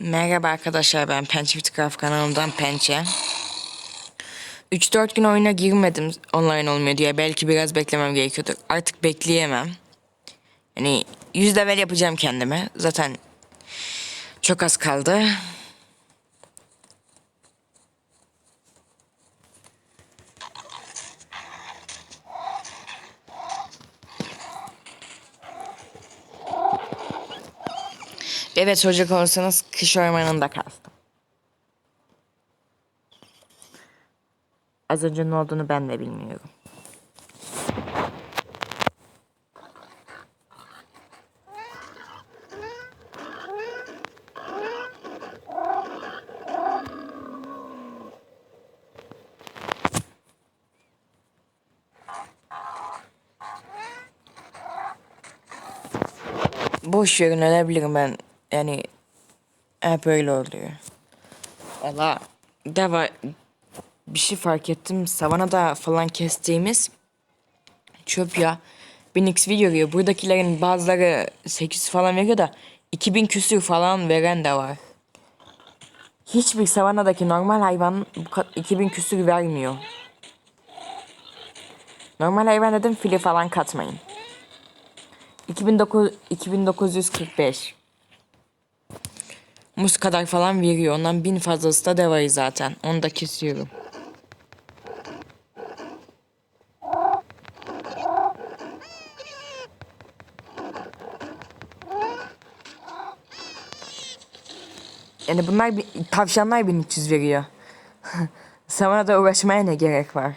Merhaba arkadaşlar ben Pençe Craft kanalımdan Pençe. 3-4 gün oyuna girmedim online olmuyor diye belki biraz beklemem gerekiyordu. Artık bekleyemem. Yani 100 level yapacağım kendime. Zaten çok az kaldı. Evet soracak olursanız kış ormanında kastım. Az önce ne olduğunu ben de bilmiyorum. Boş verin ölebilirim ben. Yani hep öyle oluyor. Valla deva bir şey fark ettim. Savanada falan kestiğimiz çöp ya. 1000 video veriyor. Buradakilerin bazıları 8 falan veriyor da 2000 küsür falan veren de var. Hiçbir savanadaki normal hayvan bu ka- 2000 küsür vermiyor. Normal hayvan dedim fili falan katmayın. 2900 2945. Muz kadar falan veriyor. Ondan bin fazlası da devayı zaten. Onu da kesiyorum. Yani bunlar tavşanlar 1300 veriyor. Sana da uğraşmaya ne gerek var?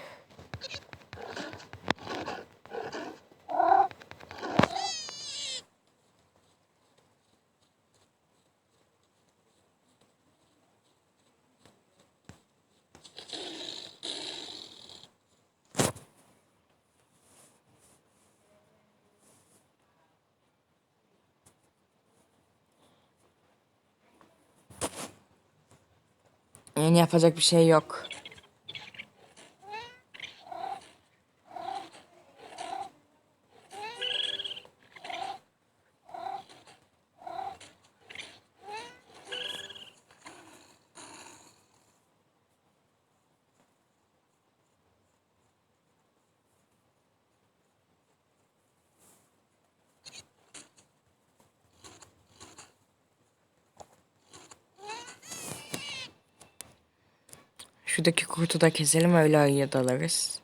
Yani yapacak bir şey yok. Şuradaki kurtu da keselim öyle ayıya dalarız.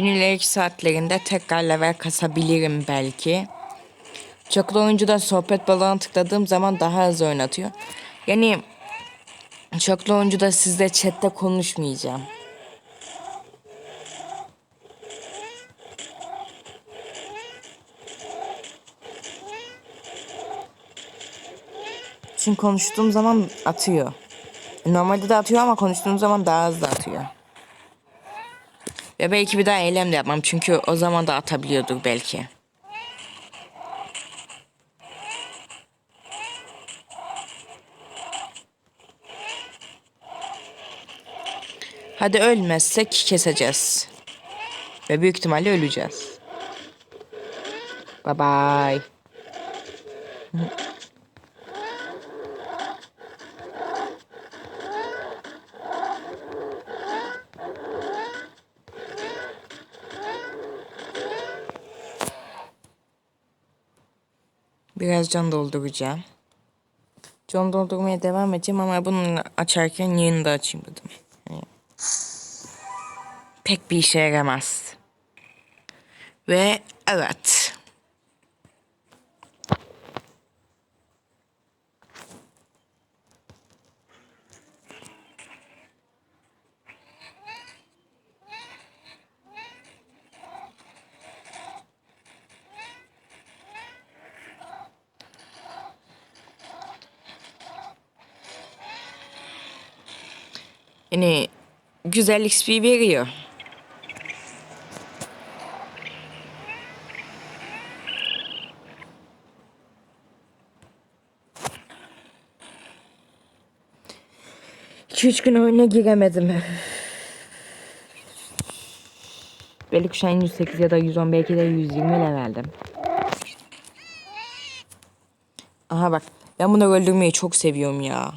Gün ileriki saatlerinde tekrar level kasabilirim belki. Çoklu oyuncuda sohbet balığına tıkladığım zaman daha hızlı oynatıyor. Yani çoklu oyuncuda sizle chatte konuşmayacağım. Çünkü konuştuğum zaman atıyor. Normalde de atıyor ama konuştuğum zaman daha hızlı atıyor. Ve belki bir daha eylem de yapmam çünkü o zaman da atabiliyordur belki. Hadi ölmezsek keseceğiz. Ve büyük ihtimalle öleceğiz. Bye bye. Biraz can dolduracağım. Can doldurmaya devam edeceğim ama bunu açarken yeni de açayım dedim. Yani pek bir işe yaramaz. Ve evet. Yani güzel XP veriyor. İki üç gün oyuna giremedim. Belki şu an 108 ya da 110 belki de 120 leveldim. Aha bak ben bunu öldürmeyi çok seviyorum ya.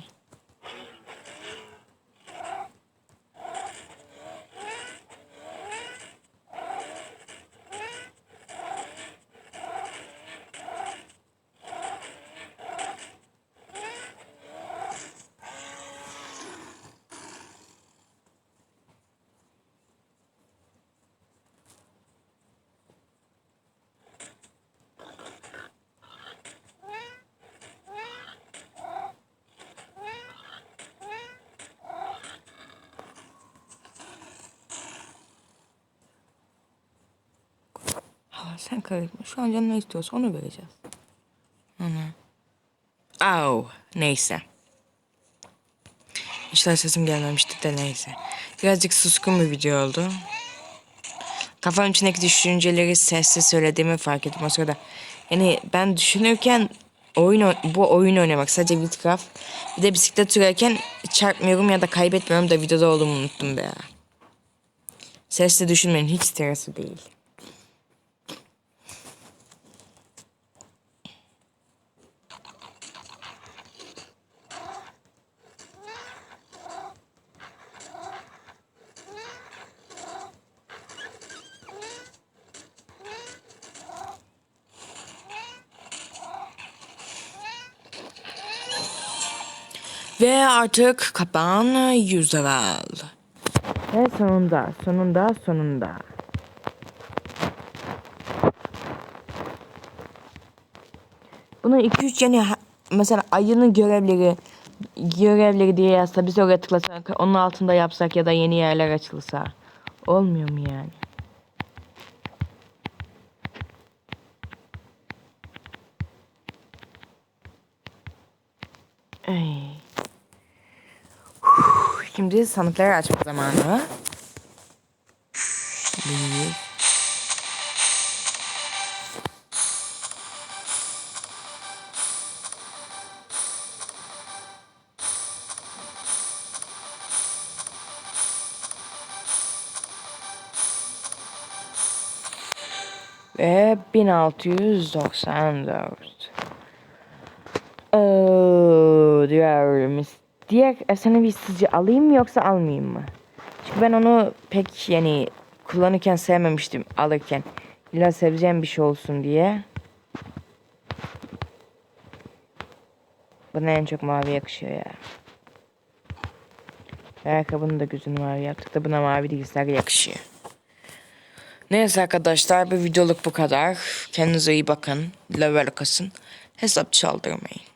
Sen karışma. Şu an canın ne istiyorsa onu vereceğiz. Hı. Au. Neyse. İşte sesim gelmemişti de neyse. Birazcık suskun bir video oldu. Kafam içindeki düşünceleri sessiz söylediğimi fark ettim o sırada. Yani ben düşünürken oyun oy- bu oyun oynamak sadece Witchcraft. Bir de bisiklet sürerken çarpmıyorum ya da kaybetmiyorum da videoda olduğumu unuttum be ya. Sesli düşünmenin hiç stresi değil. Ve artık kapağın yüz level. Ve sonunda, sonunda, sonunda. Bunu 2-3 yani mesela ayının görevleri görevleri diye yazsa biz oraya tıklasak onun altında yapsak ya da yeni yerler açılsa olmuyor mu yani? Ay. Şimdi sandıkları açma zamanı. Bir. Ve 1694. Oo, diğer, diğer efsanevi sizce alayım mı yoksa almayayım mı? Çünkü ben onu pek yani kullanırken sevmemiştim alırken. İlla seveceğim bir şey olsun diye. Bana en çok mavi yakışıyor ya. Ayakkabının da gözünü mavi yaptık da buna mavi değilse yakışıyor. Neyse arkadaşlar bu videoluk bu kadar. Kendinize iyi bakın. Level kasın. Hesap çaldırmayın.